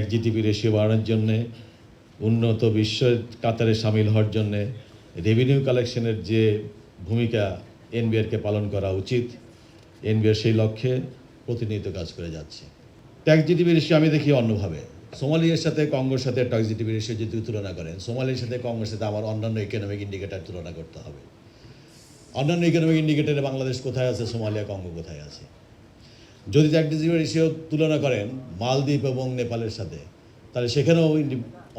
Tax GTP ratio বাড়ানোর জন্যে, উন্নত বিশ্বের কাতারে সামিল হওয়ার জন্যে রেভিনিউ কালেকশনের যে ভূমিকা এনবিআরকে পালন করা উচিত এনবিআর সেই লক্ষ্যে প্রতিনিয়ত কাজ করে যাচ্ছে। ট্যাক্স জিটিপি রেশিও আমি দেখি অন্যভাবে। সোমালিয়ার সাথে কঙ্গোর সাথে ট্যাক্স জিটিপি রেশিও যদি তুলনা করেন, সোমালিয়ার সাথে কঙ্গোর সাথে আমার অন্যান্য ইকোনমিক ইন্ডিকেটার তুলনা করতে হবে। অন্যান্য ইকোনমিক ইন্ডিকেটারে বাংলাদেশ কোথায় আছে সোমালিয়া কঙ্গো কোথায় আছে? যদি জিটিপি রেশিও তুলনা করেন মালদ্বীপ এবং নেপালের সাথে, তাহলে সেখানেও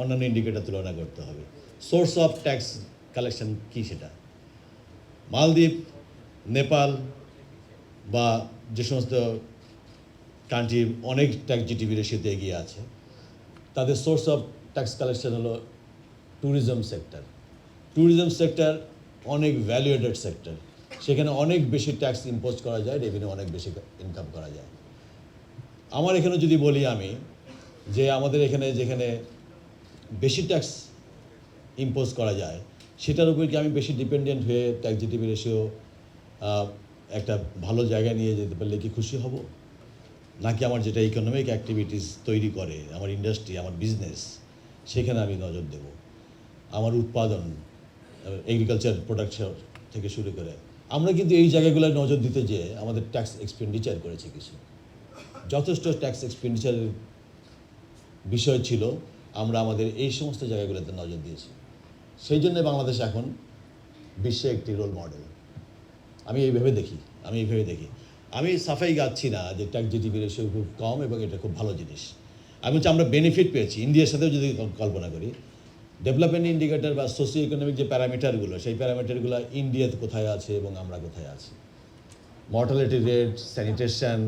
অন্যান্য ইন্ডিকেটার তুলনা করতে হবে। সোর্স অফ ট্যাক্স কালেকশন কী সেটা? মালদ্বীপ, নেপাল বা যে সমস্ত কান্ট্রি অনেক ট্যাক্স জিটিভি রেশিওতে এগিয়ে আছে, তাদের সোর্স অফ ট্যাক্স কালেকশন হলো ট্যুরিজম সেক্টর ট্যুরিজম সেক্টর অনেক ভ্যালুয়েটেড সেক্টর সেখানে অনেক বেশি ট্যাক্স ইম্পোজ করা যায় রেভিনিউ অনেক বেশি ইনকাম করা যায়। আমার এখানে যদি বলি আমি যে আমাদের এখানে যেখানে বেশি ট্যাক্স ইম্পোজ করা যায়, সেটার উপর কি আমি বেশি ডিপেন্ডেন্ট হয়ে ট্যাক্স জিটিভি রেশিও একটা ভালো জায়গায় নিয়ে যেতে পারলে কি খুশি হব? নাকি আমার যেটা ইকোনমিক অ্যাক্টিভিটিস তৈরি করে, আমার ইন্ডাস্ট্রি আমার বিজনেস সেখানে আমি নজর দেব? আমার উৎপাদন এগ্রিকালচার প্রোডাকশন থেকে শুরু করে আমরা কিন্তু এই জায়গাগুলোয় নজর দিতে যেয়ে আমাদের ট্যাক্স এক্সপেন্ডিচার করেছি কিছু। যথেষ্ট ট্যাক্স এক্সপেন্ডিচারের বিষয় ছিল, আমরা আমাদের এই সমস্ত জায়গাগুলোতে নজর দিয়েছি। সেই জন্য বাংলাদেশ এখন বিশ্বে একটি রোল মডেল আমি এইভাবে দেখি, আমি এইভাবে দেখি। আমি সাফাই গাচ্ছি না যে ট্যাক্স জিডিপি রেশিও খুব কম এবং এটা খুব ভালো জিনিস। আমি হচ্ছে আমরা বেনিফিট পেয়েছি ইন্ডিয়ার সাথেও যদি কল্পনা করি ডেভেলপমেন্ট ইন্ডিকেটর বা সোশিও ইকোনমিক যে প্যারামিটারগুলো সেই প্যারামিটারগুলো ইন্ডিয়াতে কোথায় আছে এবং আমরা কোথায় আছি? Mortality rate sanitation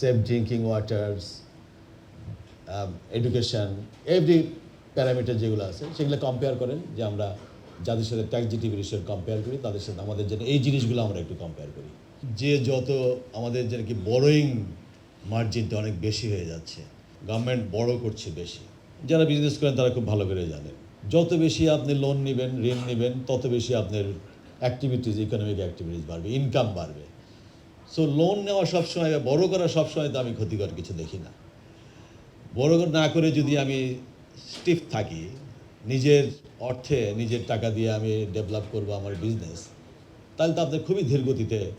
safe drinking waters education every parameter যেগুলো আছে, সেগুলো কম্পেয়ার করেন যে আমরা যাদের সাথে ট্যাক্স জিটিভি রেশিও কম্পেয়ার করি, তাদের সাথে আমাদের জন্য এই জিনিসগুলো আমরা একটু কম্পেয়ার করি। যে যত আমাদের যে কি বড়োয়িং মার্জিনটা অনেক বেশি হয়ে যাচ্ছে গভর্নমেন্ট বড় করছে বেশি। যারা বিজনেস করেন তারা খুব ভালো করে জানেন যত বেশি আপনি লোন নেবেন, ঋণ নেবেন, তত বেশি আপনার অ্যাক্টিভিটিস ইকোনমিক অ্যাক্টিভিটিস বাড়বে ইনকাম বাড়বে। সো লোন নেওয়া সবসময় বড় করা সবসময় তো আমি ক্ষতিকর কিছু দেখি না। বড় না করে যদি আমি স্টিফ থাকি, নিজের অর্থে নিজের টাকা দিয়ে আমি ডেভেলপ করব আমার বিজনেস তাহলে তো আপনি খুবই ধীর গতিতে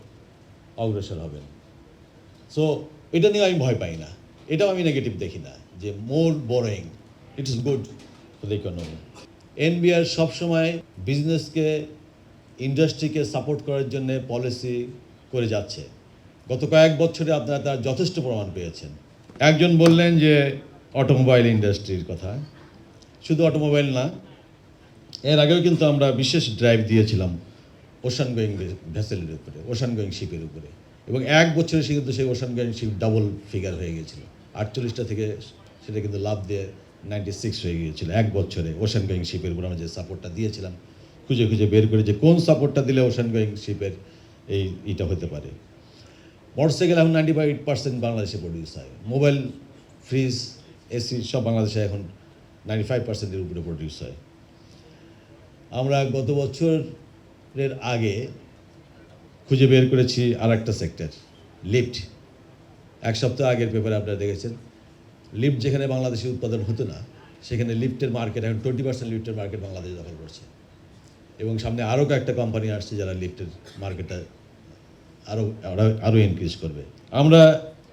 অগ্রসর হবেন। সো এটা নিয়ে আমি ভয় পাই না। এটাও আমি নেগেটিভ দেখি না যে, more borrowing it is good for the economy NBR সবসময় বিজনেসকে ইন্ডাস্ট্রিকে সাপোর্ট করার জন্য পলিসি করে যাচ্ছে। গত কয়েক বছরে আপনারা তার যথেষ্ট প্রমাণ পেয়েছেন। একজন বললেন যে অটোমোবাইল ইন্ডাস্ট্রির কথা। শুধু অটোমোবাইল না, এর আগেও কিন্তু আমরা বিশেষ ড্রাইভ দিয়েছিলাম ওশান গোয়িং ভেসেলের উপরে ওশান গোয়িং শিপের উপরে। এবং এক বছরে সে কিন্তু সেই ocean going ship double figure হয়ে গেছিল। আটচল্লিশটা থেকে সেটা কিন্তু লাভ দিয়ে নাইনটি সিক্স হয়ে গিয়েছিল, এক বছরে ওশান গোয়িং শিপের উপর আমরা যে সাপোর্টটা দিয়েছিলাম, খুঁজে খুঁজে বের করে যে কোন সাপোর্টটা দিলে ওশান গোয়িং শিপের এই ইটা হতে পারে। মোটরসাইকেল এখন নাইনটি ফাইভ পার্সেন্ট বাংলাদেশে প্রডিউস হয়। মোবাইল ফ্রিজ এসি সব বাংলাদেশে এখন নাইনটি ফাইভ পার্সেন্টের উপরে প্রডিউস হয়। আমরা গত বছরের আগে খুঁজে বের করেছি আর একটা সেক্টর লিফট এক সপ্তাহ আগের পেপারে আপনারা দেখেছেন। লিফট যেখানে বাংলাদেশে উৎপাদন হতো না, সেখানে লিফটের মার্কেট, এখন টোয়েন্টি পার্সেন্ট লিফটের মার্কেট বাংলাদেশ দখল করছে। এবং সামনে আরও কয়েকটা কোম্পানি আসছে যারা লিফটের মার্কেটটা আরও আরও ইনক্রিজ করবে। আমরা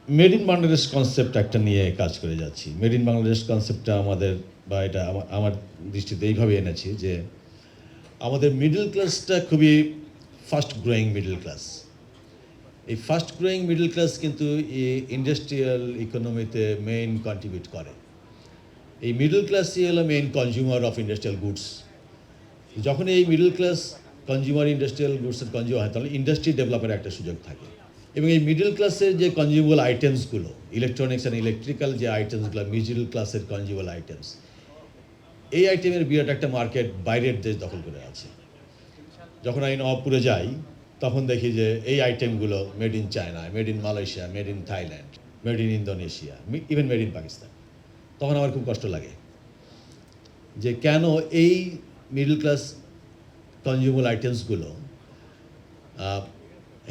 মেড ইন বাংলাদেশ কনসেপ্ট একটা নিয়ে কাজ করে যাচ্ছি। মেড ইন বাংলাদেশ কনসেপ্টটা আমাদের বা এটা আমার দৃষ্টিতে এইভাবে এনেছি যে আমাদের মিডল ক্লাসটা খুবই ফাস্ট গ্রোয়িং মিডল ক্লাস এই ফাস্ট গ্রোয়িং মিডল ক্লাস কিন্তু ইন্ডাস্ট্রিয়াল ইকোনমিতে মেইন কন্ট্রিবিউট করে। এই মিডল ক্লাসই হলো main consumer of industrial goods যখন এই মিডল ক্লাস কনজিউমার ইন্ডাস্ট্রিয়াল গুডসের কনজিউমার হয়, তাহলে ইন্ডাস্ট্রি ডেভেলপের একটা সুযোগ থাকে। এবং এই মিডল ক্লাসের যে কনজিউমেবল আইটেমসগুলো ইলেকট্রনিক্স অ্যান্ড ইলেকট্রিক্যাল যে আইটেমসগুলো মিডল ক্লাসের কনজিউমেবল আইটেমস এই আইটেমের বিরাট একটা মার্কেট বাইরের দেশ দখল করে আছে। যখন আমি নবাবপুরে যাই তখন দেখি যে এই আইটেমগুলো made in China made in Malaysia made in Thailand made in Indonesia even made in Pakistan তখন আমার খুব কষ্ট লাগে যে কেন এই মিডল ক্লাস কনজিউমার আইটেমসগুলো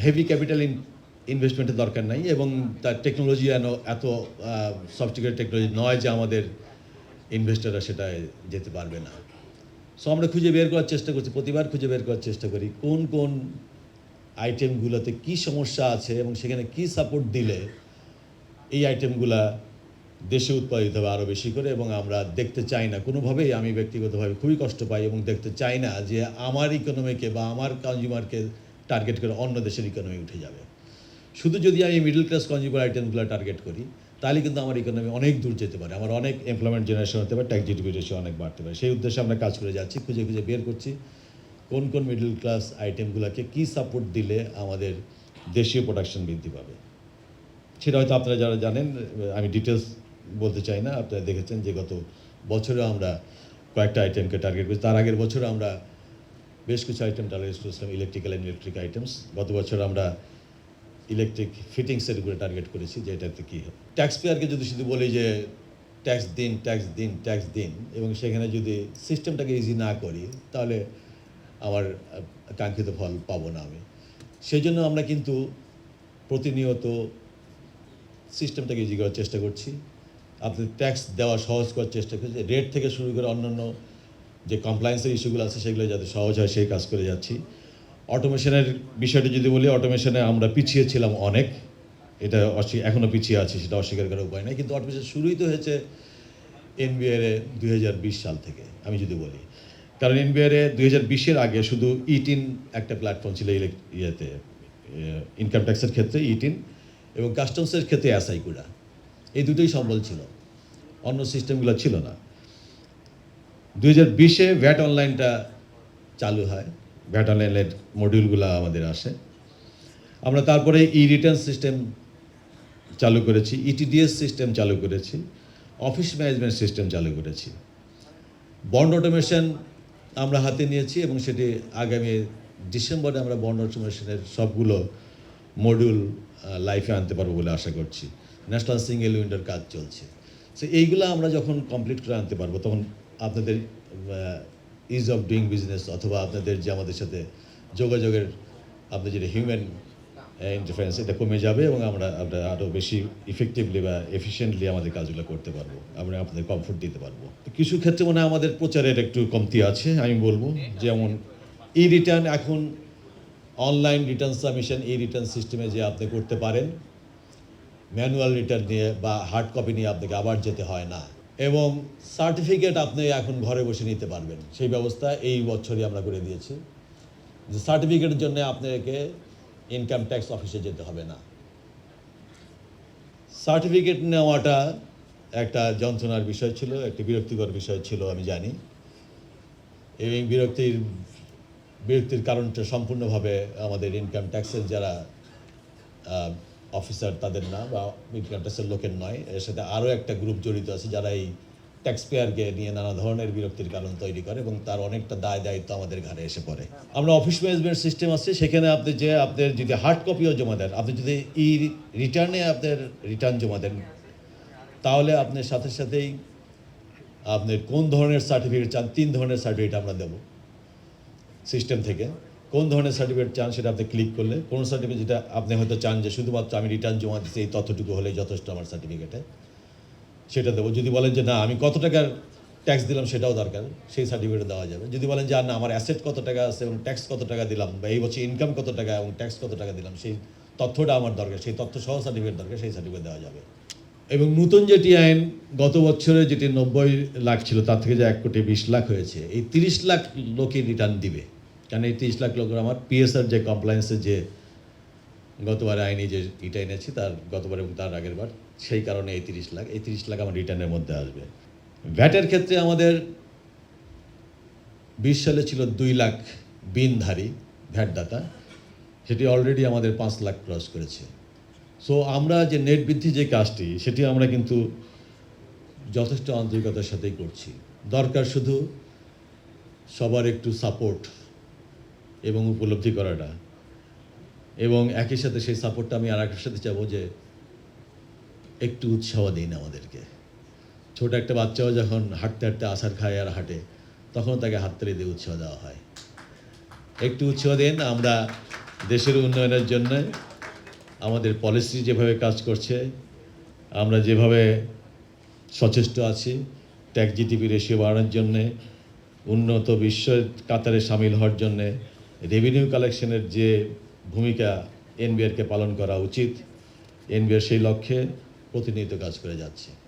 হেভি ক্যাপিটাল ইন ইনভেস্টমেন্টের দরকার নাই এবং তার টেকনোলজি এন এত সফটওয়্যার টেকনোলজি নয় যে আমাদের ইনভেস্টররা সেটা যেতে পারবে না। সো আমরা খুঁজে বের করার চেষ্টা করছি, প্রতিবার খুঁজে বের করার চেষ্টা করি কোন কোন আইটেমগুলোতে কি সমস্যা আছে এবং সেখানে কি সাপোর্ট দিলে এই আইটেমগুলা দেশে উৎপাদিত হবে আরও বেশি করে এবং আমরা দেখতে চাই না। কোনোভাবেই আমি ব্যক্তিগতভাবে খুবই কষ্ট পাই এবং দেখতে চাই না যে আমার ইকোনমিকে বা আমার কনজিউমারকে টার্গেট করে অন্য দেশের ইকোনমি উঠে যাবে। শুধু যদি আমি মিডল ক্লাস কনজিউমার আইটেমগুলো টার্গেট করি, তাহলে কিন্তু আমার ইকোনমি অনেক দূর যেতে পারে। আমার অনেক এমপ্লয়মেন্ট জেনারেশন হতে পারে ট্যাক্স রেশিও অনেক বাড়তে পারে। সেই উদ্দেশ্যে আমরা কাজ করে যাচ্ছি, খুঁজে খুঁজে বের করছি। কোন কোন মিডল ক্লাস আইটেমগুলোকে কী সাপোর্ট দিলে আমাদের দেশীয় প্রোডাকশন বৃদ্ধি পাবে? সেটা হয়তো আপনারা যারা জানেন, আমি ডিটেলস বলতে চাই না, আপনারা দেখেছেন যে গত বছরে আমরা কয়েকটা আইটেমকে টার্গেট করি তার আগের বছরে আমরা বেশ কিছু আইটেম টার্গেট করেছিলাম ইলেকট্রিক্যাল অ্যান্ড ইলেকট্রিক আইটেমস গত বছর আমরা ইলেকট্রিক ফিটিংসের উপরে টার্গেট করেছি, যে এটাতে কী হয় ট্যাক্স পেয়ারকে যদি শুধু বলি যে ট্যাক্স দিন ট্যাক্স দিন ট্যাক্স দিন, এবং সেখানে যদি সিস্টেমটাকে ইজি না করি, তাহলে আমার কাঙ্ক্ষিত ফল পাবো না আমি। সেই জন্য আমরা কিন্তু প্রতিনিয়ত সিস্টেমটাকে ইজি করার চেষ্টা করছি। আপনি ট্যাক্স দেওয়া সহজ করার চেষ্টা করছি। রেট থেকে শুরু করে অন্যান্য যে কমপ্লায়েন্সের ইস্যুগুলো আছে, সেগুলো যাতে সহজ হয়, সেই কাজ করে যাচ্ছি। অটোমেশনের বিষয়টি যদি বলি অটোমেশনে আমরা পিছিয়ে ছিলাম অনেক। এটা এখনও পিছিয়ে আছি, সেটা অস্বীকার করার উপায় নাই। কিন্তু অটোমেশন শুরুই তো হয়েছে এনবিআর দুই সাল থেকে, আমি যদি বলি। কারণ এনবিআর দুই হাজার বিশের আগে শুধু ইটিন একটা প্ল্যাটফর্ম ছিল ইয়েতে ইনকাম ট্যাক্সের ক্ষেত্রে ইটিন এবং কাস্টমসের ক্ষেত্রে এসআইকুড়া এই দুটোই সম্বল ছিল। অন্য সিস্টেমগুলো ছিল না। দুই হাজার বিশে ভ্যাট অনলাইনটা চালু হয়। ভ্যাট অনলাইনের মডিউলগুলো আমাদের আসে। আমরা তারপরে ই রিটার্ন সিস্টেম চালু করেছি ইটিডিএস সিস্টেম চালু করেছি অফিস ম্যানেজমেন্ট সিস্টেম চালু করেছি। বন্ড অটোমেশন আমরা হাতে নিয়েছি এবং সেটি আগামী ডিসেম্বরে আমরা বন্ড অটোমেশনের সবগুলো মডিউল লাইফে আনতে পারব বলে আশা করছি। ন্যাশনাল সিঙ্গেল উইন্ডোর কাজ চলছে। সো এইগুলো আমরা যখন কমপ্লিট করে আনতে পারব, তখন আপনাদের ইজ অফ ডুইং বিজনেস অথবা আপনাদের যে আমাদের সাথে যোগাযোগের আপনি যেটা হিউম্যান ইন্টারফারেন্স এটা কমে যাবে এবং আমরা আমরা আরও বেশি ইফেক্টিভলি বা এফিসিয়েন্টলি আমাদের কাজগুলো করতে পারব, আমরা আপনাদের কমফোর্ট দিতে পারব। কিছু ক্ষেত্রে মনে হয় আমাদের প্রচারের একটু কমতি আছে, আমি বলব। যেমন ই রিটার্ন এখন online return submission e return সিস্টেমে যে আপনি করতে পারেন ম্যানুয়াল রিটার্ন নিয়ে বা হার্ড কপি নিয়ে আপনাকে আবার যেতে হয় না। এবং সার্টিফিকেট আপনি এখন ঘরে বসে নিতে পারবেন। সেই ব্যবস্থা এই বছরই আমরা করে দিয়েছি। যে সার্টিফিকেটের জন্য আপনাকে ইনকাম ট্যাক্স অফিসে যেতে হবে না। সার্টিফিকেট নেওয়াটা একটা যন্ত্রণার বিষয় ছিল, একটি বিরক্তিকর বিষয় ছিল, আমি জানি। এবং বিরক্তির বিরক্তির কারণটা সম্পূর্ণভাবে আমাদের ইনকাম ট্যাক্সের যারা অফিসার তাদের না, বা ইনকাম ট্যাক্সের লোকের নয়। এর সাথে আরও একটা গ্রুপ জড়িত আছে যারা এই ট্যাক্স পেয়ারকে নিয়ে নানা ধরনের বিরক্তির কারণ তৈরি করে এবং তার অনেকটা দায় দায়িত্ব আমাদের ঘাড়ে এসে পড়ে। আমরা অফিস ম্যানেজমেন্ট সিস্টেম আছে, সেখানে আপনি যে আপনার যদি হার্ড কপিও জমা দেন, আপনি যদি ই রিটার্নে আপনার রিটার্ন জমা দেন, তাহলে আপনার সাথে সাথেই আপনার কোন ধরনের সার্টিফিকেট চান, তিন ধরনের সার্টিফিকেট আমরা দেবো সিস্টেম থেকে। কোন ধরনের সার্টিফিকেট চান সেটা আপনি ক্লিক করলে, কোন সার্টিফিকেট যেটা আপনি হয়তো চান যে শুধুমাত্র আমি রিটার্ন জমা দিচ্ছি, এই তথ্যটুকু হলে যথেষ্ট আমার সার্টিফিকেটে সেটা দেবো। যদি বলেন যে না, আমি কত টাকার ট্যাক্স দিলাম সেটাও দরকার, সেই সার্টিফিকেট দেওয়া যাবে। যদি বলেন যে, আর না, আমার অ্যাসেট কত টাকা আছে এবং ট্যাক্স কত টাকা দিলাম বা এই বছর ইনকাম কত টাকা এবং ট্যাক্স কত টাকা দিলাম, সেই তথ্যটা আমার দরকার, সেই তথ্য সহ সার্টিফিকেট দরকার, সেই সার্টিফিকেট দেওয়া যাবে। এবং নতুন যেটি আইন গত বছরে যেটি নব্বই লাখ ছিল, তার থেকে যে এক কোটি বিশ লাখ হয়েছে, এই তিরিশ লাখ লোকই রিটার্ন দিবে। কারণ এই তিরিশ লাখ লোকের? আমার পিএসআর যে কমপ্লায়েন্সের যে গতবারে আইনি যে ইটা এনেছি, তার গতবার এবং তার আগের বার, সেই কারণে এই তিরিশ লাখ, এই তিরিশ লাখ আমার রিটার্নের মধ্যে আসবে। ভ্যাটের ক্ষেত্রে আমাদের বিশ সালে ছিল দুই লাখ বিনধারী ভ্যাটদাতা, সেটি অলরেডি আমাদের পাঁচ লাখ ক্রস করেছে। সো আমরা যে নেট বৃদ্ধি যে কাজটি, সেটি আমরা কিন্তু যথেষ্ট আন্তরিকতার সাথেই করছি। দরকার শুধু সবার একটু সাপোর্ট এবং উপলব্ধি করাটা। এবং একই সাথে সেই সাপোর্টটা আমি আর সাথে চাবো যে একটু উৎসাহ দিন আমাদেরকে। ছোট একটা বাচ্চাও যখন হাঁটতে হাঁটতে আসার খায় আর হাঁটে, তখন তাকে হাততালি দিয়ে উৎসাহ দেওয়া হয়। একটু উৎসাহ দিন আমরা দেশের উন্নয়নের জন্য, আমাদের পলিসি যেভাবে কাজ করছে, আমরা যেভাবে সচেষ্ট আছি ট্যাক্স জিটিপি রেশিও বাড়ানোর জন্যে, উন্নত বিশ্বের কাতারে সামিল হওয়ার জন্যে রেভিনিউ কালেকশনের যে ভূমিকা এনবিআরকে পালন করা উচিত। এনবিআর সেই লক্ষ্যে প্রতিনিয়ত কাজ করে যাচ্ছে।